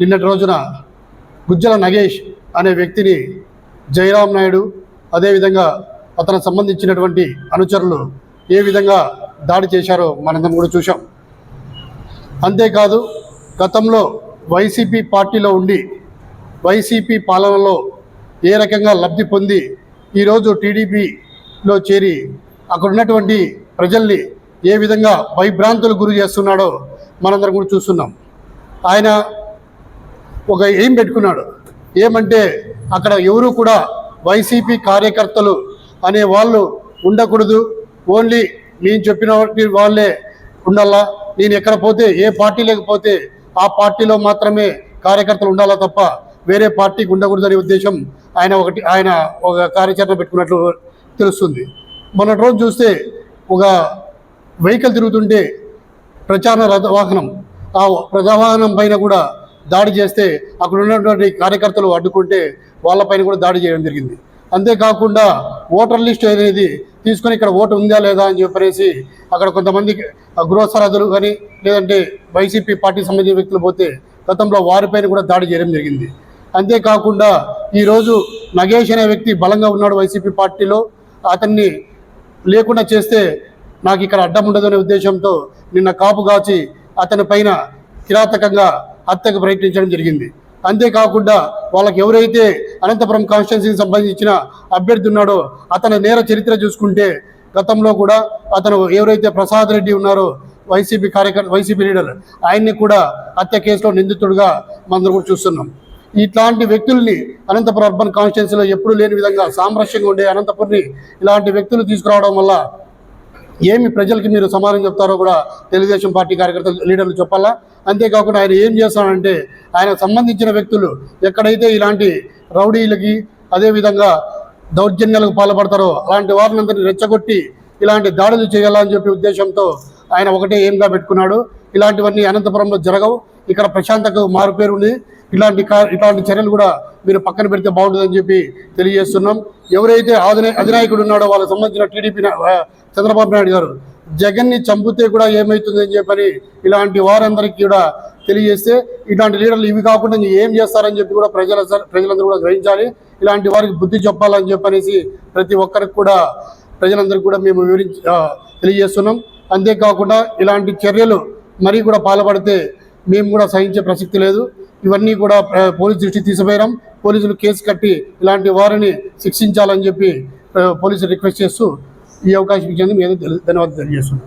నిన్నటి రోజున గుజ్జల నగేష్ అనే వ్యక్తిని జయరాం నాయుడు అదేవిధంగా అతనికి సంబంధించినటువంటి అనుచరులు ఏ విధంగా దాడి చేశారో మనందరం కూడా చూసాం అంతేకాదు గతంలో వైసీపీ పార్టీలో ఉండి వైసీపీ పాలనలో ఏ రకంగా లబ్ధి పొంది ఈరోజు టీడీపీలో చేరి అక్కడ ఉన్నటువంటి ప్రజల్ని ఏ విధంగా భయభ్రాంతులు గురి చేస్తున్నాడో మనందరం కూడా చూస్తున్నాం. ఆయన ఒక ఏం పెట్టుకున్నాడు? ఏమంటే అక్కడ ఎవరు కూడా వైసీపీ కార్యకర్తలు అనే వాళ్ళు ఉండకూడదు. ఓన్లీ నేను చెప్పిన వాళ్ళే ఉండాలా? నేను ఎక్కడ పోతే ఏ పార్టీ లేకపోతే ఆ పార్టీలో మాత్రమే కార్యకర్తలు ఉండాలా తప్ప వేరే పార్టీకి ఉండకూడదనే ఉద్దేశం ఆయన ఒకటి ఆయన ఒక కార్యాచరణ పెట్టుకున్నట్లు తెలుస్తుంది. మొన్నటి రోజు చూస్తే ఒక వెహికల్ తిరుగుతుంటే ప్రచార రథ వాహనం ఆ ప్రజావాహనం పైన కూడా దాడి చేస్తే అక్కడ ఉన్నటువంటి కార్యకర్తలు అడ్డుకుంటే వాళ్ళపైన కూడా దాడి చేయడం జరిగింది. అంతేకాకుండా ఓటర్ లిస్ట్ అనేది తీసుకొని ఇక్కడ ఓటు ఉందా లేదా అని చెప్పేసి అక్కడ కొంతమంది గృహ సరహదులు కానీ లేదంటే వైసీపీ పార్టీకి సంబంధించిన వ్యక్తులు పోతే గతంలో వారిపైన కూడా దాడి చేయడం జరిగింది. అంతేకాకుండా ఈరోజు నగేష్ అనే వ్యక్తి బలంగా ఉన్నాడు వైసీపీ పార్టీలో. అతన్ని లేకుండా చేస్తే నాకు ఇక్కడ అడ్డం ఉండదనే ఉద్దేశంతో నిన్న కాపు కాచి అతని పైన కిరాతకంగా హత్యకు ప్రయత్నించడం జరిగింది. అంతేకాకుండా వాళ్ళకి ఎవరైతే అనంతపురం కాన్స్టిట్యున్సీకి సంబంధించిన అభ్యర్థి ఉన్నాడో అతని నేర చరిత్ర చూసుకుంటే గతంలో కూడా అతను ఎవరైతే ప్రసాద్ రెడ్డి ఉన్నారో వైసీపీ కార్యకర్త వైసీపీ లీడర్ ఆయన్ని కూడా హత్య కేసులో నిందితుడుగా మనందరం కూడా చూస్తున్నాం. ఇట్లాంటి వ్యక్తుల్ని అనంతపురం అర్బన్ కాన్స్టిట్యున్సీలో ఎప్పుడు లేని విధంగా సామరస్యంగా ఉండే అనంతపురిని ఇలాంటి వ్యక్తులు తీసుకురావడం వల్ల ఏమి ప్రజలకి మీరు సమాధానం చెప్తారో కూడా తెలుగుదేశం పార్టీ కార్యకర్తలు లీడర్లు చెప్పాలా? అంతేకాకుండా ఆయన ఏం చేస్తానంటే ఆయనకు సంబంధించిన వ్యక్తులు ఎక్కడైతే ఇలాంటి రౌడీలకి అదేవిధంగా దౌర్జన్యాలకు పాల్పడతారో అలాంటి వారిని అందరినీ రెచ్చగొట్టి ఇలాంటి దాడులు చేయాలని చెప్పి ఉద్దేశంతో ఆయన ఒకటే ఏంగా పెట్టుకున్నాడు. ఇలాంటివన్నీ అనంతపురంలో జరగవు. ఇక్కడ ప్రశాంతకు మారుపేరు ఉంది ఇలాంటి ఇలాంటి చర్యలు కూడా మీరు పక్కన పెడితే బాగుంటుందని చెప్పి తెలియజేస్తున్నాం. ఎవరైతే అధినాయకుడు ఉన్నాడో వాళ్ళకి సంబంధించిన టీడీపీ చంద్రబాబు నాయుడు గారు జగన్ని చంపితే కూడా ఏమవుతుంది అని చెప్పని ఇలాంటి వారందరికీ కూడా తెలియజేస్తే ఇలాంటి లీడర్లు ఇవి కాకుండా ఏం చేస్తారని చెప్పి కూడా ప్రజల ప్రజలందరూ కూడా గ్రహించాలి. ఇలాంటి వారికి బుద్ధి చెప్పాలని చెప్పనేసి ప్రతి ఒక్కరికి కూడా ప్రజలందరికీ కూడా మేము వివరించి తెలియజేస్తున్నాం. అంతేకాకుండా ఇలాంటి చర్యలు మరీ కూడా పాల్పడితే మేము కూడా సహించే ప్రసక్తి లేదు. ఇవన్నీ కూడా పోలీసు దృష్టి తీసిపోయాం పోలీసులు కేసు కట్టి ఇలాంటి వారిని శిక్షించాలని చెప్పి పోలీసులు రిక్వెస్ట్ చేస్తూ ఈ అవకాశం ఇచ్చేందుకు మేము ధన్యవాదాలు తెలియజేస్తున్నాం.